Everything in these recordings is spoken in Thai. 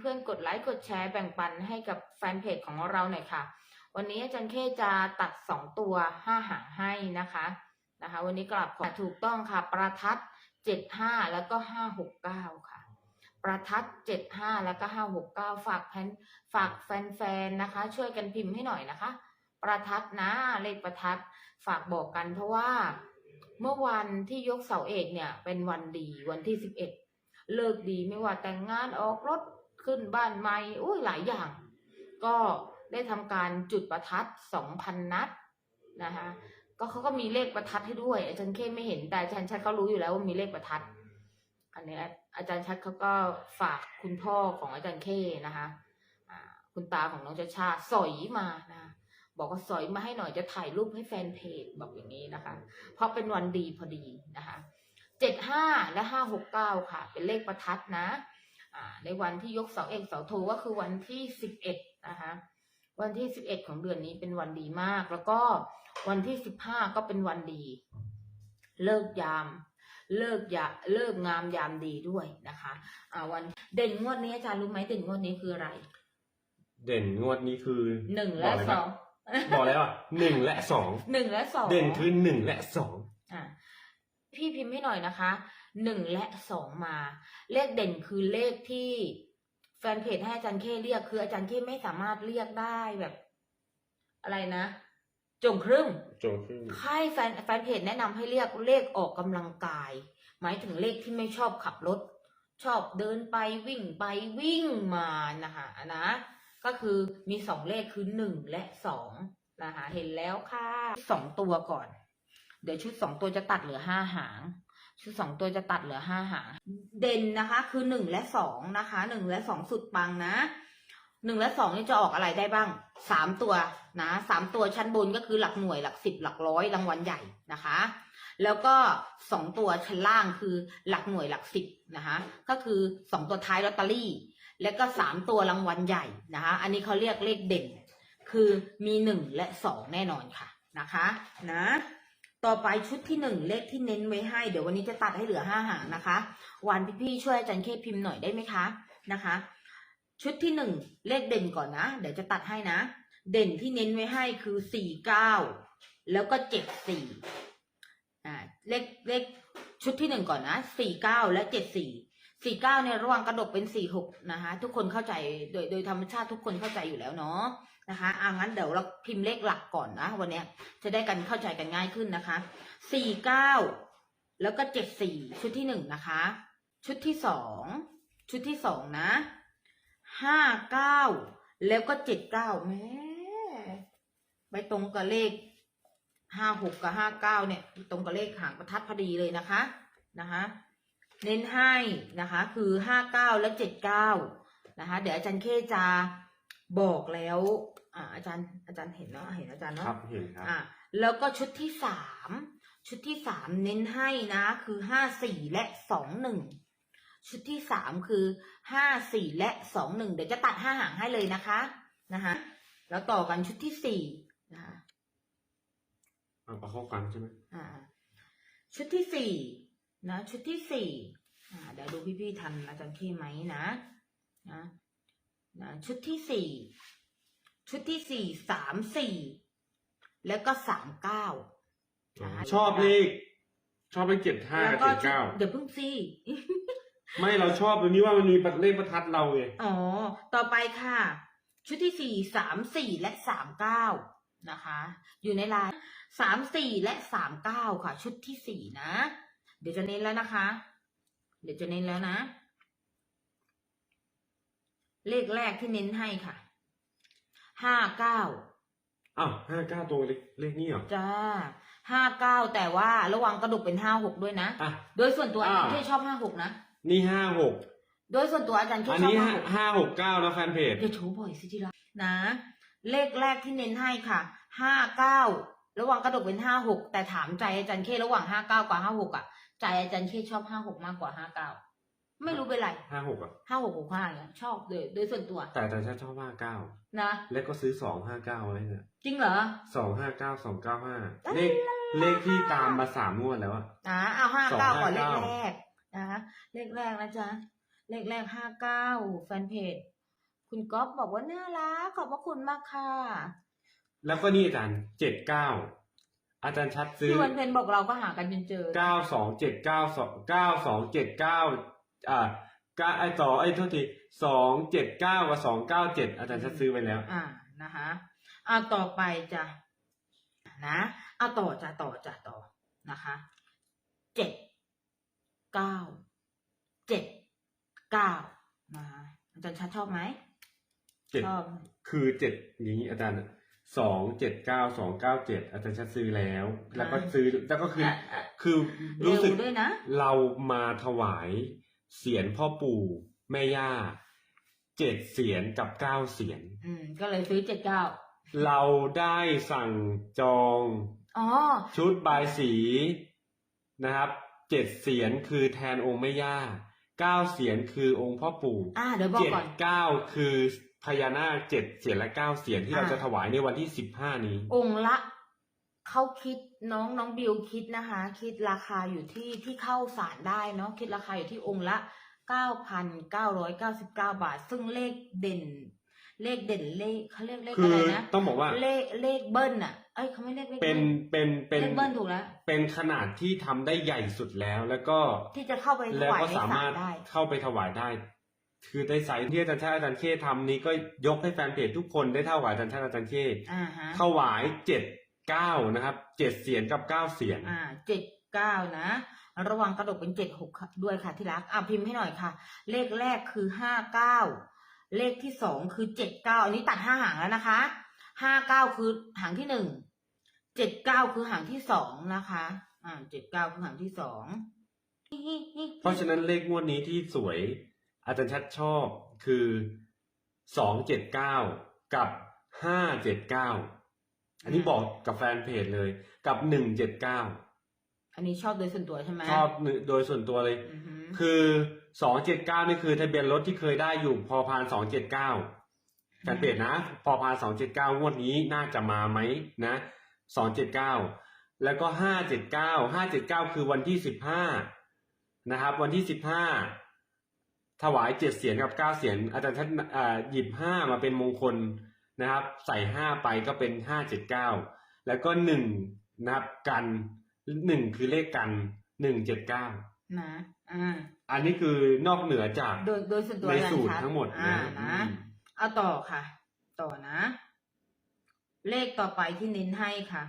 เพื่อนๆ กดไลค์ กดแชร์ แบ่งปันให้กับแฟนเพจของเราหน่อยค่ะ วันนี้อาจารย์เคจะตัดสองตัวห้าหางให้นะคะ นะคะ วันนี้กลับขอถูกต้องค่ะ ประทัดเจ็ดห้าแล้วก็ห้าหกเก้าค่ะ ประทัดเจ็ดห้าแล้วก็ห้าหกเก้าฝากแฟนฝากแฟนๆ นะคะ ช่วยกันพิมพ์ให้หน่อยนะคะ ประทัดนะเลขประทัด ฝากบอกกันเพราะว่าเมื่อวันที่ยกเสาเอกเนี่ย เป็นวันดีวันที่สิบเอ็ดเลิกดีไม่ว่าแต่งงานออกรถ ขึ้นบ้านใหม่อุ้ยหลายอย่าง ก็ได้ทำการจุดประทัดสองพันนัดนะคะก็เขาก็มีเลขประทัดให้ด้วย อาจารย์เคไม่เห็นแต่อาจารย์ชัดเขารู้อยู่แล้วว่ามีเลขประทัด อันนี้อาจารย์ชัดเขาก็ฝากคุณพ่อของอาจารย์เคนะคะคุณตาของน้องชาชาสอยมานะบอกว่าสอยมาให้หน่อยจะถ่ายรูปให้แฟนเพจบอกอย่างนี้นะคะ เพราะเป็นวันดีพอดีนะคะเจ็ดห้าและห้าหกเก้าค่ะ เป็นเลขประทัดนะ ในวันที่ยกเสาเอกเสาโทก็คือวันที่สิบเอ็ดนะคะวันที่สิบเอ็ดของเดือนนี้เป็นวันดีมาก แล้วก็วันที่สิบห้าก็เป็นวันดี เลิกยาม เลิกยาเลิกงามยามดีด้วยนะคะอ่าวันเด่นงวดนี้อาจารย์รู้ไหมเด่นงวดนี้คืออะไร เด่นงวดนี้คือหนึ่งบและอกเลยสครัอบงบอกแล้วอะหนึ่งและสองหนึ่งและสองเด่นคือหนึ่งและสองอะพี่พิมพ์ให้หน่อยนะคะ หนึ่งและสองมา เลขเด่นคือเลขที่แฟนเพจให้อาจารย์เคเรียกคืออาจารย์เคไม่สามารถเรียกได้แบบ อะไรนะจงครึ่งโจงครึ่งให้แฟนแฟนเพจแนะนำให้เรียกเลขออกกำลังกาย หมายถึงเลขที่ไม่ชอบขับรถ ชอบเดินไปวิ่งไปวิ่งมานะคะนะก็คือมีสองเลขคือหนึ่งและสองนะคะเห็นแล้วค่ะสองตัวก่อน เดี๋ยวชุดสองตัวจะตัดเหลือห้าหาง ชุดสองตัวจะตัดเหลือห้าหางเด่นนะคะคือหนึ่งและสองนะคะหนึ่งและสองสุดปังนะหนึ่งและสองนี่จะออกอะไรได้บ้างสามตัวนะสามตัวชั้นบนก็คือหลักหน่วยหลักสิบหลักร้อยรางวัลใหญ่นะคะ แล้วก็สองตัวชั้นล่างคือหลักหน่วยหลักสิบนะคะ ก็คือสองตัวท้ายลอตเตอรี่ แล้วก็สามตัวรางวัลใหญ่นะคะ อันนี้เขาเรียกเลขเด่น คือมีหนึ่งและสองแน่นอนค่ะนะคะ นะ ต่อไปชุดที่หนึ่งเลขที่เน้นไว้ให้ เดี๋ยววันนี้จะตัดให้เหลือห้าหางนะคะ วันพี่ๆช่วยอาจารย์เคพิมพ์หน่อยได้ไหมคะนะคะ ชุดที่หนึ่งเลขเด่นก่อนนะ เดี๋ยวจะตัดให้นะ เด่นที่เน้นไว้ให้คือสี่เก้าแล้วก็เจ็ดสี่อ่าเลขเลขชุดที่หนึ่งก่อนนะสี่เก้าและเจ็ดสี่ สี่เก้าเนี่ยระหว่างกระดกเป็นสี่หกนะคะ ทุกคนเข้าใจโดยโดยธรรมชาติทุกคนเข้าใจอยู่แล้วเนาะนะคะอ่างั้นเดี๋ยวเราพิมพ์เลขหลักก่อนนะวันเนี้ยจะได้กันเข้าใจกันง่ายขึ้นนะคะสี่เก้าแล้วก็เจ็ดสี่ชุดที่หนึ่งนะคะ ชุดที่สองชุดที่สองนะห้าเก้าแล้วก็เจ็ดเก้าแม่ไปตรงกับเลขห้าหกกับห้าเก้าเนี่ย ตรงกับเลขหางประทัดพอดีเลยนะคะนะคะ เน้นให้นะคะคือห้าเก้าและเจ็ดเก้านะคะ เดี๋ยวอาจารย์เคจะบอกแล้วอ่าอาจารย์อาจารย์เห็นเนาะเห็นอาจารย์เนาะครับเห็นครับอะแล้วก็ชุดที่สามชุดที่สามเน้นให้นะคือห้าสี่และสองหนึ่งชุดที่สามคือห้าสี่และสองหนึ่งเดี๋ยวจะตัดห้าหางให้เลยนะคะนะคะแล้วต่อกันชุดที่สี่นะคะเอาเอาเข้ากันใช่ไหมอ่าชุดที่สี่ นะชุดที่สี่อ่าเดี๋ยวดูพี่ๆทันอาจารย์ขี้ไหมนะนะนะชุดที่สี่ชุดที่สี่สามสี่แล้วก็สามเก้าอ๋อชอบเลขชอบเลขเจ็ดห้าแล้วกับก็เจ็ดเก้าเดี๋ยวเพิ่งซีไม่เราชอบตรงนี้ว่ามันมีเลขประทัดเราไงอ๋อ ต่อไปค่ะ ชุดที่สี่สามสี่และสามเก้านะคะ อยู่ในลายสามสี่และสามเก้าค่ะ ชุดที่สี่นะ เดี๋ยวจะเน้นแล้วนะคะ เดี๋ยวจะเน้นแล้วนะ เลขแรกที่เน้นให้ค่ะ ห้าเก้าอ้าวห้าเก้าตัวเลขเลขนี้เหรอ จ้าห้าเก้าแต่ว่าระวังกระดูกเป็นห้าหกด้วยนะ อะ โดยส่วนตัวอาจารย์อ่า แค่ชอบห้าหกนะ นี่ห้าหก โดยส่วนตัวอาจารย์แค่อันชอบนี้ห้าหกห้าหกเก้านะแฟนเพจ อย่าโชว์บ่อยสิที่รักนะ เลขแรกที่เน้นให้ค่ะ ห้าเก้าระหว่างกระดกเป็นห้าหกแต่ถามใจอาจารย์เคระหว่างห้าเก้ากับห้าหกอะ ใจอาจารย์เคชอบห้าหกมากกว่าห้าเก้าไม่รู้เป็นไรห้าหกอะห้าหกหกห้าเนี่ยชอบโดยโดยส่วนตัวแต่แต่ฉันชอบห้าเก้านะแล้วก็ซื้อสองห้าเก้าไว้เนี่ยจริงเหรอสองห้าเก้าสองเก้าห้าเลขเลขที่ตามมาสามงวดแล้วอะนะเอาห้าเก้าก่อนเลข259แรกนะเลขแรกนะจ๊ะเลขแรกห้าเก้าแฟนเพจคุณก๊อฟบอกว่าน่ารักขอบพระคุณมากค่ะ แล้วก็นี่อาจารย์เจ็ดเก้า อาจารย์ชัดซื้อพี่วันเพนบอกเราก็หากันจนเจอเก้าสองเจ็ดเก้าสองเก้าสองเจ็ดเก้าอ่าเก้าไอ้ต่อไอ้โทษทีสองเจ็ดเก้ากับสองเก้าเจ็ดอาจารย์ชัดซื้อไปแล้ว อ่านะคะเอาต่อไปจ้ะนะเอาต่อจ้ะต่อจ้ะต่อนะคะเจ็ดเก้าเจ็ดเก้านะคะอาจารย์ชัดชอบไหมเจ็ดชอบคือเจ็ดอย่างนี้อาจารย์ สองเจ็ดเก้าสองเก้าเจ็ดอาจารย์ชัดซื้อแล้ว แล้วก็ซื้อแล้วก็คืออะอะคือเร็รู้วสึกด้วยนะ เรามาถวายเสียนพ่อปู่แม่ย่าเจ็ดเสียนกับเก้าเสียน อืม ก็เลยซื้อเจ็ดเก้าเราได้สั่งจองอ๋อชุดบายสีนะครับเจ็ดเสียนคือแทนองค์แม่ย่าเก้าเสียนคือองค์พ่อปู่อ่าเดี๋ยวบอกเจ็ดก่อนเก้าคือ พญานาคเจ็ดเสียนและเก้าเสียนที่อ่าเราจะถวายในวันที่สิบห้านี้ องค์ละเขาคิดน้องน้องบิวคิดนะคะ คิดราคาอยู่ที่ที่เข้าสารได้เนาะคิดราคาอยู่ที่องค์ละเก้าพันเก้าร้อยเก้าสิบเก้าบาท ซึ่งเลขเด่น เลขเด่นเลขเขาเรียกเลขคือะไรอนะต้องบอกว่า เลขเลขเบิ้ลอะเอ้ยเขาไม่เรียกเลขเป็นบิ้ลเป็นเป็นเลขเบิ้ลถูกแล้ว เป็นขนาดที่ทำได้ใหญ่สุดแล้ว แล้วก็ที่จะเข้าไปถแล้ววายก็ในสาศามาลรถได้ เข้าไปถวายได้ คือในสายที่อาจารย์ชาติอาจารย์เคทำนี้ก็ยกให้แฟนเพจทุกคนได้ถวายอาจารย์ชาติอาจารย์เคอ่าฮะถวายเจ็ดเก้านะครับเจ็ดเสียนกับเก้าเสียนอ่าเจ็ดเก้านะ ระวังกระดกเป็นเจ็ดหกด้วยค่ะที่รักอะพิมพ์ให้หน่อยค่ะ เลขแรกคือห้าเก้าเลขที่สองคือเจ็ดเก้าอันนี้ตัดห้าหางแล้วนะคะห้าเก้าคือหางที่หนึ่งเจ็ดเก้าคือหางที่สองนะคะ อ่าเจ็ดเก้าคือหางที่สองเพราะฉะนั้นเลขงวดนี้ที่สวย อาจารย์ชัดชอบคือสองเจ็ดเก้ากับห้าเจ็ดเก้าอันนี้บอกกับแฟนเพจเลย กับหนึ่งเจ็ดเก้าอันนี้ชอบโดยส่วนตัวใช่ไหมชอบโดยส่วนตัวเลยอือหือคือสองเจ็ดเก้านี่คือทะเบียนรถที่เคยได้อยู่พอพานสองเจ็ดเก้าแฟนเพจนะ พอพานสองเจ็ดเก้างวดนี้น่าจะมาไหมนะสองเจ็ดเก้าแล้วก็ห้าเจ็ดเก้าห้าเจ็ดเก้าคือวันที่สิบห้านะครับ วันที่สิบห้า ถวายเจ็ดเสียงกับเก้าเสียงอาจารย์ท่านอ่าหยิบห้ามาเป็นมงคลนะครับ ใส่ห้าไปก็เป็นห้าเจ็ดเก้าแล้วก็หนึ่งนะครับกันหนึ่งคือเลขกันหนึ่งเจ็ดเก้านะอ่าอันนี้คือนอกเหนือจากโดยโดยส่วนตัวในอาจาสูตรชัดทั้งหมดอ่านะนะอืมเอาต่อค่ะ ต่อนะ เลขต่อไปที่เน้นให้ค่ะ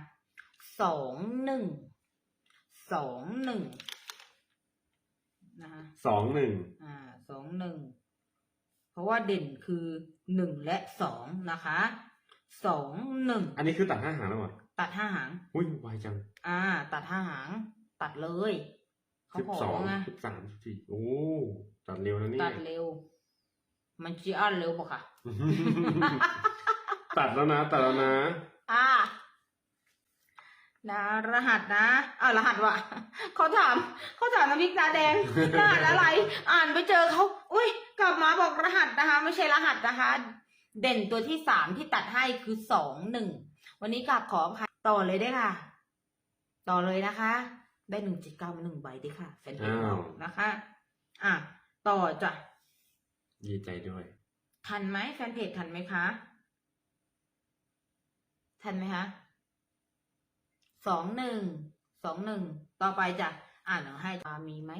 สองหนึ่งสองหนึ่งนะคะสองหนึ่งอ่า สองหนึ่งเพราะว่าเด่นคือหนึ่งและสองนะคะสองหนึ่งอันนี้คือตัดห้าหางแล้วเหรอตัดห้าหางอุ้ยไวจัง อ่า ตัดห้าหาง ตัดเลยเขาสิบขอสองไงสิบสามสิบสี่โอ้ตัดเร็วนะเนี่ตัยดเร็ว มันจีอันเร็วปะค่ะ ตัดแล้วนะ ตัดแล้วนะอ่า นะรหัสนะอ่ารหัสวะเขาถามเขาถามน้ำพริกตาแดงรหัสอะไร อ่านไปเจอเขาอุ้ยกลับมาบอกรหัสนะคะ ไม่ใช่รหัสนะคะ เด่นตัวที่สามที่ตัดให้คือสองหนึ่งวันนี้กลับขออภัยต่อเลยได้ค่ะ ต่อเลยนะคะ ได้หนึ่งเจ็ดเก้ามาหนึ่งใบด้วยค่ะแฟนเพจเราอ้าวนะคะ อะต่อจ้ะดีใจด้วย ทันไหมแฟนเพจทันไหมคะ ทันไหมคะ สองหนึ่งสองหนึ่งต่อไปจ้ะอ่านหนังให้ตามีไหม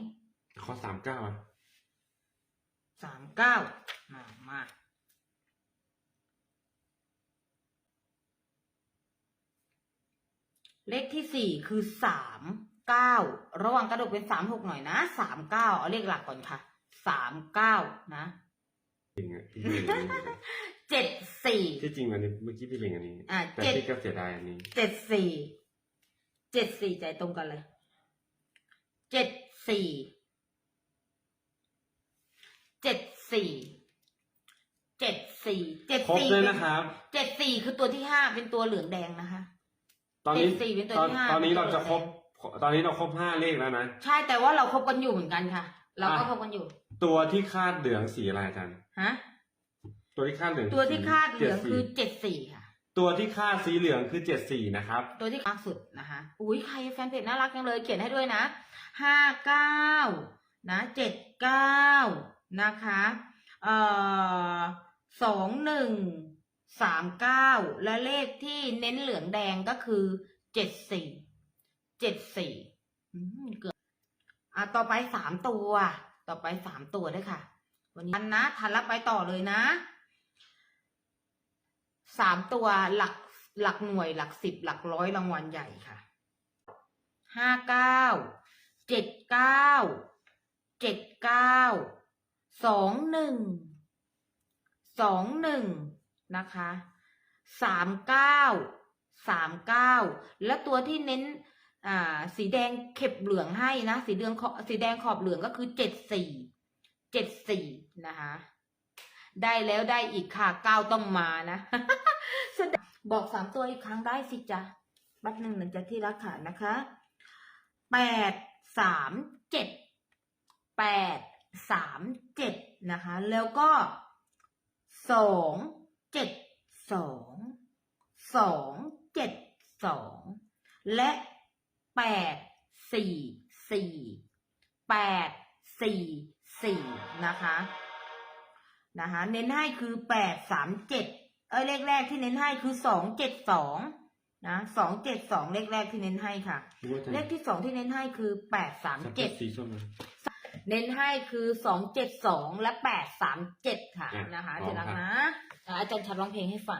ข้อสามเก้าอะสามเก้ามามาเลขที่สี่คือสามเก้าระวังกระดกเป็นสามหกหน่อยนะสามเก้าเอาเลขหลักก่อนค่ะสามเก้านะจริงอะพี่เล็งอันนี้เจ็ดสี่ที่จริงอันนี้เมื่อกี้พี่เล็งอันนี้ อะแต่เจ็ดพี่ก็เสียดายอันนี้เจ็ดสี่ เจ็ดสี่ใจตรงกันเลยเจ็ดสี่เจ็ดสี่เจ็ดสี่เจ็ดครบสี่เลยนะครับ เจ็ดสี่คือตัวที่ห้าเป็นตัวเหลืองแดงนะคะ ตอนนี้เจ็ดสี่เป็นตัวตอนที่ห้า ตอนนี้เป็นตัวเราจะครบ ตอนนี้เราครบห้าเลขแล้วนะ ใช่แต่ว่าเราคบกันอยู่เหมือนกันค่ะ เราก็อะ คบกันอยู่ตัวที่คาดเหลืองสีอะไรอาจารย์ฮะตัวที่คาดเหลืองตัวที่คาดเหลือง74คือเจ็ดสี่ค่ะ ตัวที่ค่าสีเหลืองคือเจ็ดสี่นะครับ ตัวที่มากสุดนะคะ อุ้ยใครแฟนเพจน่ารักจังเลยเขียนให้ด้วยนะห้าเก้านะเจ็ดเก้านะคะ เอ่อสองหนึ่งสามเก้าและเลขที่เน้นเหลืองแดงก็คือเจ็ดสี่เจ็ดสี่เกือบอะต่อไปสามตัว ต่อไปสามตัวด้วยค่ะ วันนี้ทันนะ ทันแล้วไปต่อเลยนะ สามตัวหลักหลักหน่วยหลักสิบหลักร้อยรางวัลใหญ่ค่ะห้าเก้าเจ็ดเก้าเจ็ดเก้าสองหนึ่งสองหนึ่งนะคะสามเก้าสามเก้าและตัวที่เน้นอ่าสีแดงเข็บเหลืองให้นะ สีเดืองสีแดงขอบเหลืองก็คือเจ็ดสี่เจ็ดสี่นะคะ ได้แล้วได้อีกค่ะก้าวต้องมานะบอกสามตัวอีกครั้งได้สิจ๊ะแป๊บหนึ่งหนึ่งจะที่รักขานะคะแปดสามเจ็ดแปดสามเจ็ดนะคะ แล้วก็สองเจ็ดสองสองเจ็ดสองและแปดสี่สี่แปดสี่สี่นะคะ นะคะเน้นให้คือแปดสามเจ็ดเอ้ยเลขแรกที่เน้นให้คือสองเจ็ดสองนะสองเจ็ดสองเลขแรกที่เน้นให้ค่ะ เลขที่สองที่เน้นให้คือแปดสามเจ็ดสีส้มนะเน้นให้คือสองเจ็ดสองและแปดสามเจ็ดค่ะอะนะคะพร้อมเดี๋ยวนะครับนะอะอาจารย์ชัดร้องเพลงให้ฟัง